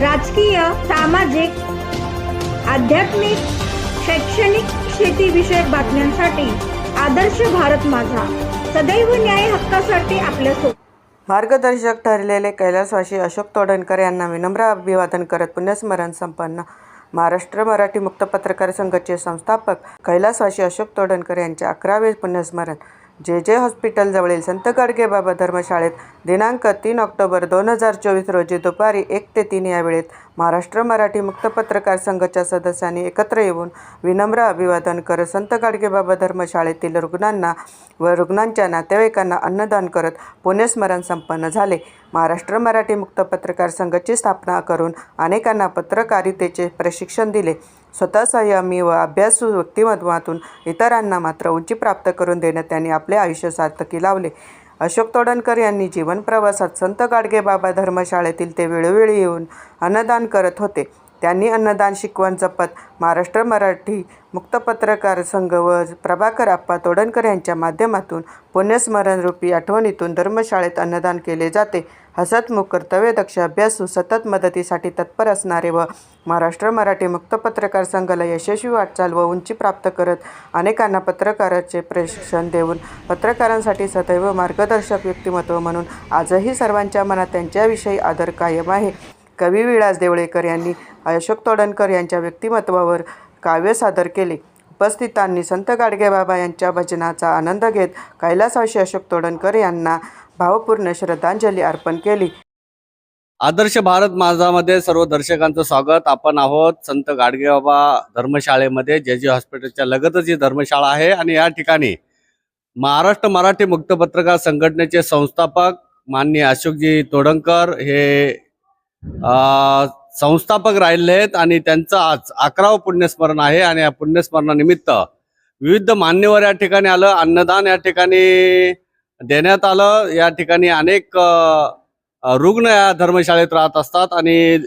राजकीय सामाजिक आध्यात्मिक शैक्षणिक शेतीविषयक बातम्यांसाठी आदर्श भारत माझा. सदैव न्याय हक्कासाठी आपल्या मार्गदर्शक ठरलेले कैलासवासी अशोक तोडणकर यांना विनम्र अभिवादन करत पुण्यस्मरण संपन्न. महाराष्ट्र मराठी मुक्त पत्रकार संघाचे संस्थापक कैलासवासी अशोक तोडणकर यांचे अकरावे पुण्यस्मरण. जे जे हॉस्पिटलजवळील संत गाडगेबाबा धर्मशाळेत दिनांक तीन ऑक्टोबर दोन हजार चोवीस रोजी दुपारी एक ते तीन या वेळेत महाराष्ट्र मराठी मुक्त पत्रकार संघाच्या सदस्यांनी एकत्र येऊन विनम्र अभिवादन करत संत गाडगेबाबा धर्मशाळेतील रुग्णांना व रुग्णांच्या नातेवाईकांना अन्नदान करत पुण्यस्मरण संपन्न झाले. महाराष्ट्र मराठी मुक्त पत्रकार संघाची स्थापना करून अनेकांना पत्रकारितेचे प्रशिक्षण दिले. स्वतः संयमी व अभ्यासू व्यक्तिमत्वातून इतरांना मात्र उंची प्राप्त करून देण्यात त्यांनी आपले आयुष्य सार्थकी लावले. अशोक तोडणकर यांनी जीवन प्रवासात संत गाडगेबाबा धर्मशाळेतील ते वेळोवेळी येऊन अन्नदान करत होते. त्यांनी अन्नदान शिकवण जपत महाराष्ट्र मराठी मुक्त पत्रकार संघ व प्रभाकर आप्पा तोडणकर यांच्या माध्यमातून पुण्यस्मरणरूपी आठवणीतून धर्मशाळेत अन्नदान केले जाते. हसतमुख कर्तव्यदक्ष अभ्यासू सतत मदतीसाठी तत्पर असणारे व महाराष्ट्र मराठी मुक्त पत्रकार संघाला यशस्वी वाटचाल व उंची प्राप्त करत अनेकांना पत्रकाराचे प्रशिक्षण देऊन पत्रकारांसाठी सदैव मार्गदर्शक व्यक्तिमत्व म्हणून आजही सर्वांच्या मनात त्यांच्याविषयी आदर कायम आहे. कवी विलास देवळेकर यांनी अशोक तोडणकर यांच्या व्यक्तिमत्वावर काव्य सादर केले. उपस्थितांनी संत गाडगेबाबा यांच्या भजनाचा आनंद घेत कैलासवासी अशोक तोडणकर यांना भावपूर्ण श्रद्धांजली अर्पण केली. आदर्श भारत माझामध्ये सर्व दर्शकांचं स्वागत. आपण आहोत संत गाडगेबाबा धर्मशाळेमध्ये. जे जे हॉस्पिटलच्या लगतच ही धर्मशाळा आहे आणि या ठिकाणी महाराष्ट्र मराठी मुक्त पत्रकार संघटनेचे संस्थापक माननीय अशोकजी तोडणकर हे संस्थापक राहिले आहेत आणि त्यांचं आज अकरावं पुण्यस्मरण आहे आणि या पुण्यस्मरणानिमित्त विविध मान्यवर या ठिकाणी आलं. अन्नदान या ठिकाणी देण्यात आलं. या ठिकाणी अनेक रुग्ण या धर्मशाळेत राहत असतात आणि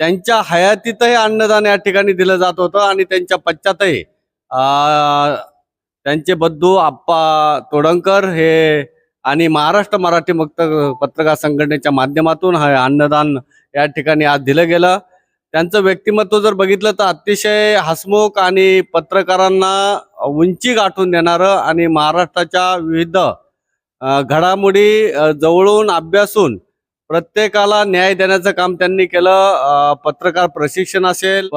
त्यांच्या हयातीतही अन्नदान या ठिकाणी दिलं जात होतं आणि त्यांच्या पश्चातही त्यांचे बद्धू आप्पा तोडणकर हे आणि महाराष्ट्र मराठी मुक्त पत्रकार संघटनेच्या माध्यमातून हे अन्नदान या ठिकाणी आज दिलं गेलं. त्यांचं व्यक्तिमत्व जर बघितलं तर अतिशय हसमुख आणि पत्रकारांना उंची गाठून देणारं आणि महाराष्ट्राच्या विविध घडामोडी जवळून अभ्यासून प्रत्येकाला न्याय देण्याचं काम त्यांनी केलं. पत्रकार प्रशिक्षण असेल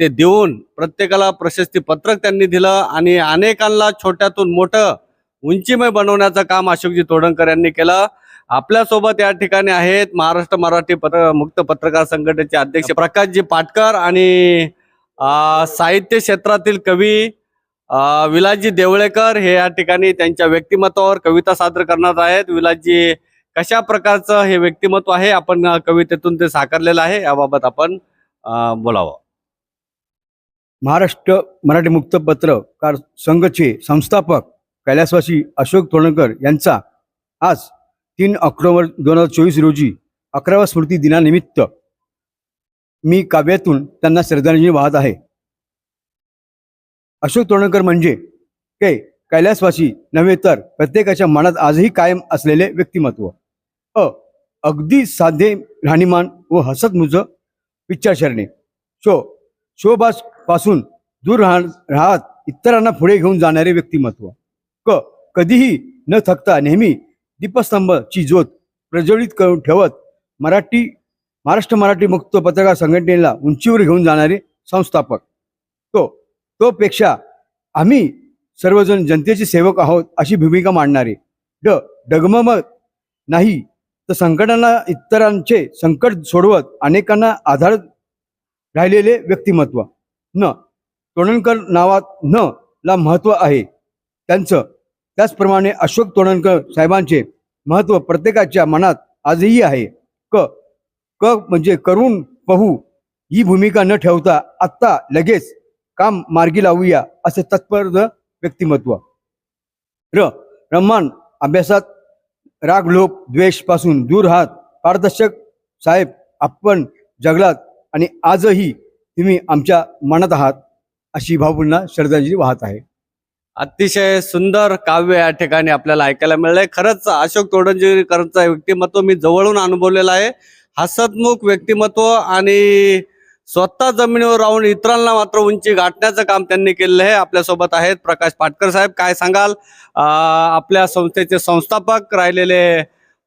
ते देऊन प्रत्येकाला प्रशस्ती पत्रक त्यांनी दिलं आणि अनेकांना छोट्यातून मोठं उंचीमय बनवण्याचं काम अशोकजी तोडणकर यांनी केलं. आपल्यासोबत या ठिकाणी आहेत महाराष्ट्र मराठी पत्र मुक्त पत्रकार संघटनेचे अध्यक्ष प्रकाशजी पाटकर आणि साहित्य क्षेत्रातील कवी विलासजी देवळेकर हे या ठिकाणी त्यांच्या व्यक्तिमत्वावर कविता सादर करणार आहेत. विलासजी कशा प्रकारचं हे व्यक्तिमत्व आहे? आपण कवितेतून ते साकारलेलं आहे. याबाबत आपण बोलावं. महाराष्ट्र मराठी मुक्त पत्रकार संघचे संस्थापक कैलासवासी अशोक तोडणकर यांचा आज तीन ऑक्टोबर दोन हजार चोवीस रोजी अकराव्या स्मृती दिनानिमित्त मी काव्यातून त्यांना श्रद्धांजली वाहत आहे. अशोक तोरणकर म्हणजे? के. कैलासवासी नव्हे तर प्रत्येकाच्या मनात आजही कायम असलेले व्यक्तिमत्व. अ. अगदी साधे राहणीमान व हसतमुज विचारसरणे शो. शोभासपासून दूर राह राहत इतरांना पुढे घेऊन जाणारे व्यक्तिमत्व. क. कधीही न थकता नेहमी दीपस्तंभची ज्योत प्रज्वलित करून ठेवत मराठी महाराष्ट्र मराठी मुक्त पत्रकार संघटनेला उंचीवर घेऊन जाणारे संस्थापक. तो पेक्षा आम्ही सर्वजण जनतेचे सेवक आहोत अशी भूमिका मांडणारे. ड डगमगत नाही तर संकटांना इतरांचे संकट सोडवत अनेकांना आधार राहिलेले व्यक्तिमत्व. न तोणणकर नावात न ला महत्त्व आहे. त्यांचं त्याचप्रमाणे अशोक तोणणकर साहेबांचे महत्त्व प्रत्येकाच्या मनात आजही आहे. क क म्हणजे करून पाहू ही भूमिका न ठेवता आत्ता लगेच काम मार्गी लावूया असे तत्पर व्यक्तिमत्व. र रम्मान अभ्यासात राग लोप द्वेषपासून दूर आहात पारदर्शक साहेब आपण जगलात आणि आजही तुम्ही आमच्या मनात आहात अशी भावपूर्ण श्रद्धांजली वाहत आहे. अतिशय सुंदर काव्य या ठिकाणी आपल्याला ऐकायला मिळलंय. खरंच अशोक तोडणजीकरांचं व्यक्तिमत्व मी जवळून अनुभवलेलं आहे. हसतमुख व्यक्तिमत्व आणि स्वतः जमिनीवर राहून इतरांना मात्र उंची गाठण्याचं काम त्यांनी केलेलं आहे. आपल्यासोबत आहेत प्रकाश पाटकर साहेब. काय सांगाल? आपल्या संस्थेचे संस्थापक राहिलेले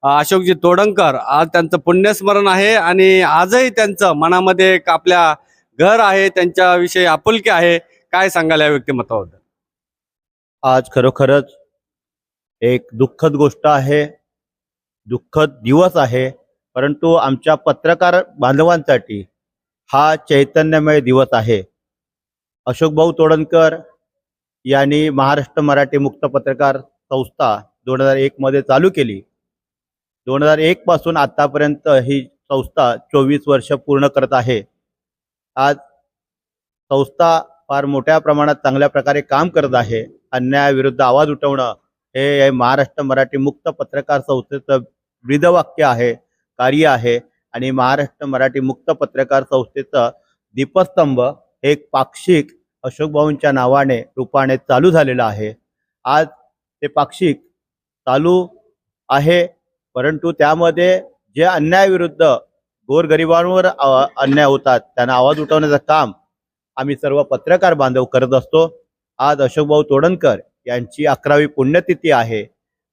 अशोकजी तोडणकर. आज त्यांचं पुण्यस्मरण आहे आणि आजही त्यांचं मनामध्ये एक आपल्या घर आहे त्यांच्याविषयी आपुलकी आहे. काय सांगाल या व्यक्तिमत्वाबद्दल? आज खरोखरच एक दुःखद गोष्ट आहे. दुःखद दिवस आहे. परंतु आमच्या पत्रकार बांधवांसाठी हा चैतन्यमय दिवस आहे. अशोक भाऊ तोडणकर यांनी महाराष्ट्र मराठी मुक्त पत्रकार संस्था दोन हजार एकमध्ये चालू केली. दोन हजार एकपासून आत्तापर्यंत ही संस्था चोवीस वर्ष पूर्ण करत आहे. आज संस्था फार मोठ्या प्रमाणात चांगल्या प्रकारे काम करत आहे. अन्यायाविरुद्ध आवाज उठवणं हे हे महाराष्ट्र मराठी मुक्त पत्रकार संस्थेचं ब्रीदवाक्य आहे कार्य आहे. आणि महाराष्ट्र मराठी मुक्त पत्रकार संस्थेचं दीपस्तंभ हे एक पाक्षिक अशोक भाऊंच्या नावाने रूपाने चालू झालेलं आहे. आज ते पाक्षिक चालू आहे परंतु त्यामध्ये जे अन्यायाविरुद्ध गोरगरिबांवर अन्याय होतात त्यांना आवाज उठवण्याचं काम आम्ही सर्व पत्रकार बांधव करत असतो. आज अशोकभाऊ तोडणकर यांची अकरावी पुण्यतिथी आहे.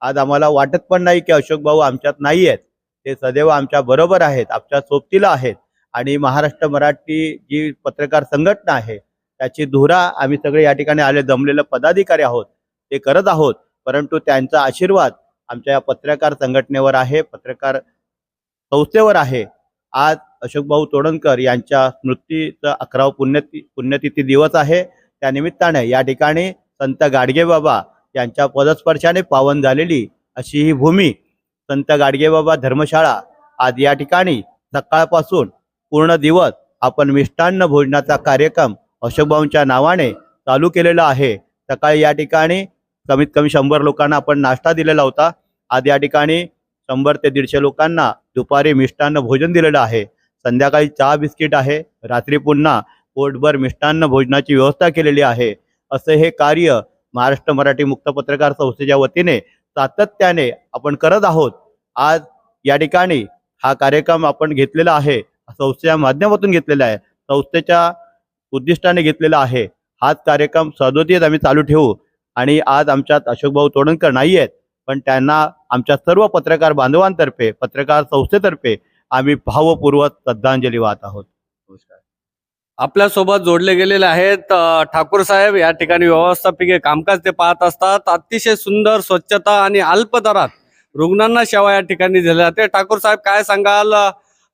आज आम्हाला वाटत पण नाही की अशोक भाऊ आमच्यात नाही आहेत ते सदैव आमच्या बरोबर आहेत आमच्या सोबतीला आहेत. आणि महाराष्ट्र मराठी जी पत्रकार संघटना आहे त्याची धुरा आम्ही सगळे या ठिकाणी आले जमलेले पदाधिकारी आहोत ते करत आहोत. परंतु त्यांचा आशीर्वाद आमच्या या पत्रकार संघटनेवर आहे पत्रकार संस्थेवर आहे. आज अशोकभाऊ तोडणकर यांच्या स्मृतीचं अकराव पुण्यति पुण्यतिथी दिवस आहे. त्या निमित्ताने या ठिकाणी संत गाडगेबाबा यांच्या पदस्पर्शाने पावन झालेली अशी ही भूमी संत गाडगेबाबा धर्मशाळा आज या ठिकाणी सकाळपासून पूर्ण दिवस आपण मिष्टान्न भोजनाचा कार्यक्रम अशोकभाऊंच्या नावाने चालू केलेला आहे. सकाळी या ठिकाणी कमीत कमी शंभर लोकांना आपण नाश्ता दिलेला होता. आज या ठिकाणी शंभर ते दीडशे लोकांना दुपारी मिष्टान्न भोजन दिलेलं आहे. संध्याकाळी चहा बिस्किट आहे. रात्री पुन्हा पोटभर मिष्टान्न भोजनाची व्यवस्था केलेली आहे. असं हे कार्य महाराष्ट्र मराठी मुक्त पत्रकार संस्थेच्या वतीने सातत्याने आपण करत आहोत. आज या ठिकाणी हा कार्यक्रम आपण घेतलेला आहे. संस्थेच्या माध्यमातून घेतलेला आहे. संस्थेच्या उद्दिष्टाने घेतलेला आहे. हाच कार्यक्रम सदोदित आम्ही चालू ठेवू. आणि आज आमच्यात अशोकभाऊ तोडणकर नाही आहेत पण त्यांना आमच्या सर्व पत्रकार बांधवांतर्फे पत्रकार संस्थेतर्फे आम्ही भावपूर्वक श्रद्धांजली वाहत आहोत. नमस्कार. आपल्यासोबत जोडले गेलेले आहेत ठाकूर साहेब. या ठिकाणी व्यवस्थापकीय कामकाज ते पाहत असतात. अतिशय सुंदर स्वच्छता आणि अल्प दरात रुग्णांना सेवा या ठिकाणी दिल्या जाते. ठाकूर साहेब काय सांगाल?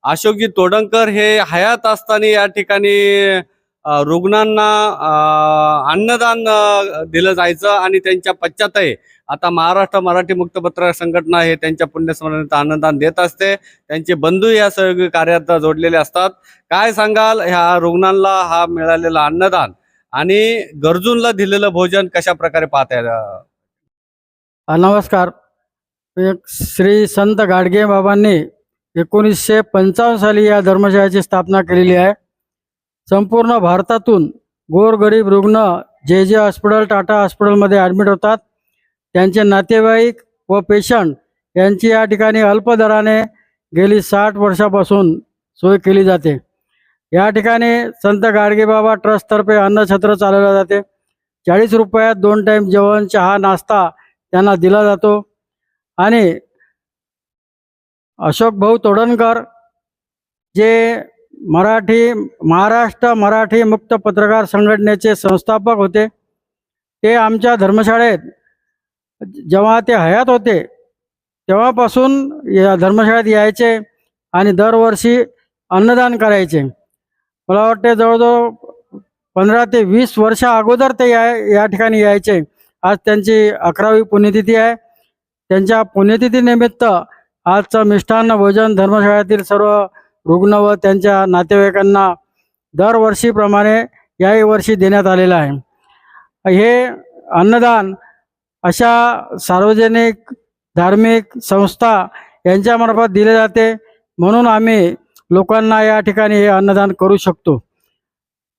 अशोकजी तोडणकर हे हयात असताना या ठिकाणी रुग्णांना अन्नदान दिलं जायचं आणि त्यांच्या पश्चातही आता महाराष्ट्र मराठी मुक्त पत्रकार संघटना हे त्यांच्या पुण्यस्मरणात अन्नदान देत असते. त्यांचे बंधू या सहयोगी कार्यात जोडलेले असतात. काय सांगाल? ह्या रुग्णांना हा मिळालेला अन्नदान आणि गरजूंना दिलेलं भोजन कशा प्रकारे पाहताय? नमस्कार. एक श्री संत गाडगे बाबांनी एकोणीसशे पंचावन्न साली या धर्मशाळेची स्थापना केलेली आहे. संपूर्ण भारतातून गोरगरीब रुग्ण जे जे हॉस्पिटल टाटा हॉस्पिटलमध्ये ॲडमिट होतात त्यांचे नातेवाईक व पेशंट यांची या ठिकाणी अल्प दराने गेली साठ वर्षापासून सोय केली जाते. या ठिकाणी संत गाडगेबाबा ट्रस्टतर्फे अन्नछत्र चालवलं जाते. चाळीस रुपयात दोन टाईम जेवण चहा नाश्ता त्यांना दिला जातो. आणि अशोक भाऊ तोडणकर जे मराठी महाराष्ट्र मराठी मुक्त पत्रकार संघटनेचे संस्थापक होते. ते आमच्या धर्मशाळेत जेव्हा ते हयात होते तेव्हापासून या धर्मशाळेत यायचे आणि दरवर्षी अन्नदान करायचे. मला वाटते जवळजवळ पंधरा ते वीस वर्षा अगोदर ते या या ठिकाणी यायचे. आज त्यांची अकरावी पुण्यतिथी आहे. त्यांच्या पुण्यतिथीनिमित्त आजचं मिष्टान्न भोजन धर्मशाळेतील सर्व रुग्ण व त्यांच्या नातेवाईकांना दरवर्षीप्रमाणे याही वर्षी देण्यात आलेलं आहे. हे अन्नदान अशा सार्वजनिक धार्मिक संस्था यांच्यामार्फत दिले जाते. म्हणून आम्ही लोकांना या ठिकाणी हे अन्नदान करू शकतो.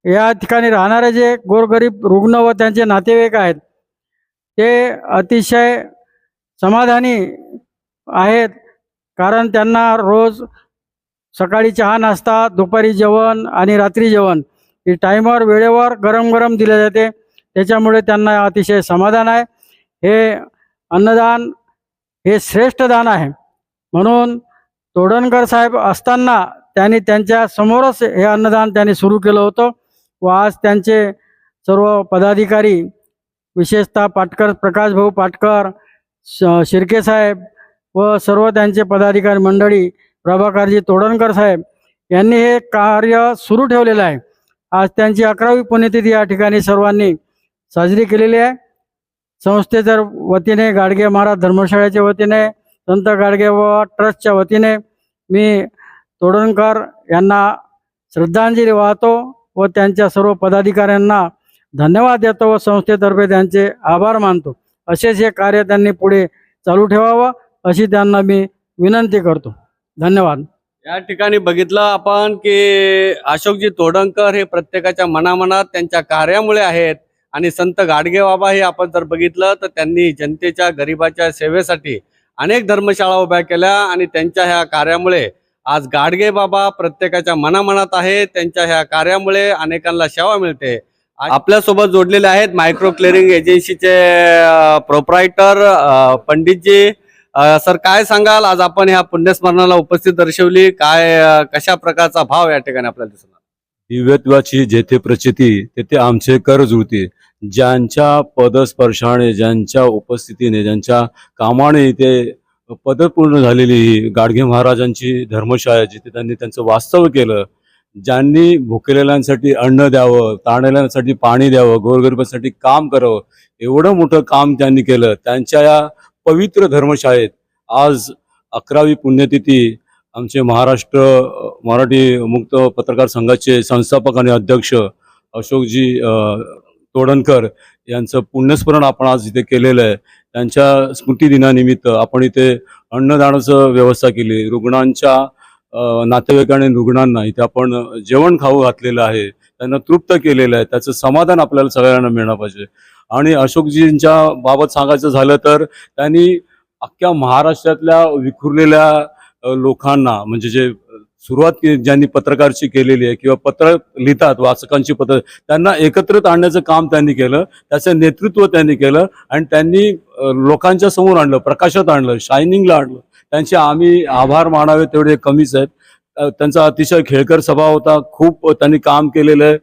या ठिकाणी राहणारे जे गोरगरीब रुग्ण व त्यांचे नातेवाईक आहेत ते अतिशय समाधानी आहेत. कारण त्यांना रोज सकाळी चहा नाश्ता दुपारी जेवण आणि रात्री जेवण. हे टाईमवर वेळेवर गरम गरम दिले जाते. त्याच्यामुळे त्यांना अतिशय समाधान आहे. हे अन्नदान हे श्रेष्ठ दान आहे. म्हणून तोडणकर साहेब असताना त्यांनी त्यांच्या समोरच हे अन्नदान त्यांनी सुरू केलं होतं व आज त्यांचे सर्व पदाधिकारी विशेषतः पाटकर प्रकाशभाऊ पाटकर श शिर्के साहेब व सर्व त्यांचे पदाधिकारी मंडळी प्रभाकरजी तोडणकर साहेब यांनी हे कार्य सुरू ठेवलेलं आहे. आज त्यांची अकरावी पुण्यतिथी या ठिकाणी सर्वांनी साजरी केलेली आहे. संस्थेच्या वतीने गाडगे महाराज धर्मशाळेच्या वतीने संत गाडगे व ट्रस्टच्या वतीने मी तोडणकर यांना श्रद्धांजली वाहतो व त्यांच्या सर्व पदाधिकाऱ्यांना धन्यवाद देतो व संस्थेतर्फे त्यांचे आभार मानतो. असेच हे कार्य त्यांनी पुढे चालू ठेवावं अशी त्यांना मी विनंती करतो. धन्यवाद. या ठिकाणी बघितलं आपण की अशोकजी तोडणकर हे प्रत्येकाच्या मनामनात त्यांच्या कार्यामुळे आहेत आणि संत गाडगे बाबा हे आपण जर बघितलं तर त्यांनी जनतेच्या गरिबाच्या सेवेसाठी अनेक धर्मशाळा उभ्या केल्या आणि त्यांच्या ह्या कार्यामुळे आज गाडगे बाबा प्रत्येकाच्या मनामनात आहे त्यांच्या ह्या कार्यामुळे अनेकांना सेवा मिळते. आपल्यासोबत जोडलेले आहेत मायक्रो क्लिअरिंग एजन्सीचे प्रोप्रायटर पंडितजी. सर काय सांगाल? आज आपण या पुण्यस्मरणाला उपस्थित दर्शवली. काय कशा प्रकारचा भाव या ठिकाणी आपल्याला दिसला दिव्यत्वाची जेथे प्रचिती तेथे आमचे कर जुळते. ज्यांच्या पदस्पर्शाने ज्यांच्या उपस्थितीने ज्यांच्या कामाने इथे पदपूर्ण झालेली ही गाडगे महाराजांची धर्मशाळा जिथे त्यांनी त्यांचं वास्तव केलं ज्यांनी भुकेलेल्यांसाठी अन्न द्यावं ताणलेल्यांसाठी पाणी द्यावं गोरगरिबांसाठी काम करावं एवढं मोठं काम त्यांनी केलं. त्यांच्या या पवित्र धर्मशाळेत. आज अकरावी पुण्यतिथी आमचे महाराष्ट्र मराठी मुक्त पत्रकार संघाचे संस्थापक आणि अध्यक्ष अशोकजी तोडणकर यांचं पुण्यस्मरण आपण आज इथे केलेलं आहे. त्यांच्या स्मृतिदिनानिमित्त आपण इथे अन्नदानाचं व्यवस्था केली. रुग्णांच्या अ, नातेवाईक आणि रुग्णांना इथे आपण जेवण खाऊ घातलेलं आहे. त्यांना तृप्त केलेलं आहे. त्याचं समाधान आपल्याला सगळ्यांना मिळणं पाहिजे. आणि अशोकजींच्या बाबत सांगायचं झालं तर त्यांनी अख्ख्या महाराष्ट्रातल्या विखुरलेल्या लोकांना म्हणजे जे सुरुवात ज्यांनी पत्रकारची केलेली आहे किंवा पत्र लिहितात वाचकांची पत्र त्यांना एकत्रित आणण्याचं काम त्यांनी केलं त्याचं नेतृत्व त्यांनी केलं आणि त्यांनी लोकांच्या समोर आणलं प्रकाशात आणलं शायनिंगला आणलं. त्यांचे आम्ही आभार मानावे तेवढे कमीच आहेत. त्यांचा अतिशय खेळकर स्वभाव होता. खूप त्यांनी काम केलेलं आहे.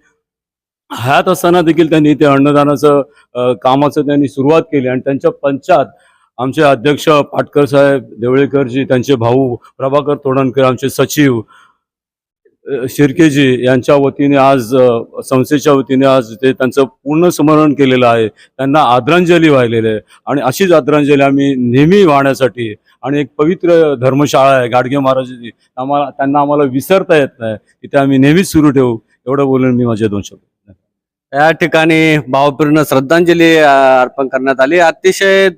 ह्यात असताना देखील त्यांनी ते अन्नदानाचं कामाचं त्यांनी सुरुवात केली आणि त्यांच्या पंचात आमचे अध्यक्ष पाटकर साहेब देवळेकरजी त्यांचे भाऊ प्रभाकर तोडणकर आमचे सचिव शिर्केजी यांच्या वतीने आज संस्थेच्या वतीने आज ते त्यांचं पूर्ण स्मरण केलेलं आहे. त्यांना आदरांजली वाहिलेली आहे. आणि अशीच आदरांजली आम्ही नेहमी वाहण्यासाठी आणि एक पवित्र धर्मशाळा आहे गाडगे महाराजांची. आम्हाला त्यांना आम्हाला विसरता येत नाही. तिथे आम्ही नेहमीच सुरू ठेवू. एवढं बोलून मी माझे दोन शब्द या ठिकाणी भावपूर्ण श्रद्धांजली अर्पण करण्यात आली. अतिशय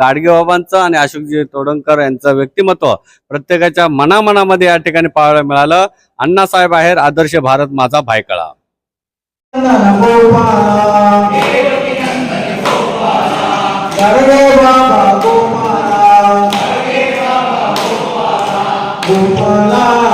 गाडगे बाबांचं आणि अशोकजी तोडणकर यांचं व्यक्तिमत्व प्रत्येकाच्या मनामनामध्ये या ठिकाणी पाहायला मिळालं. अण्णासाहेब आहेर आदर्श भारत माझा भायकळा. गोपाला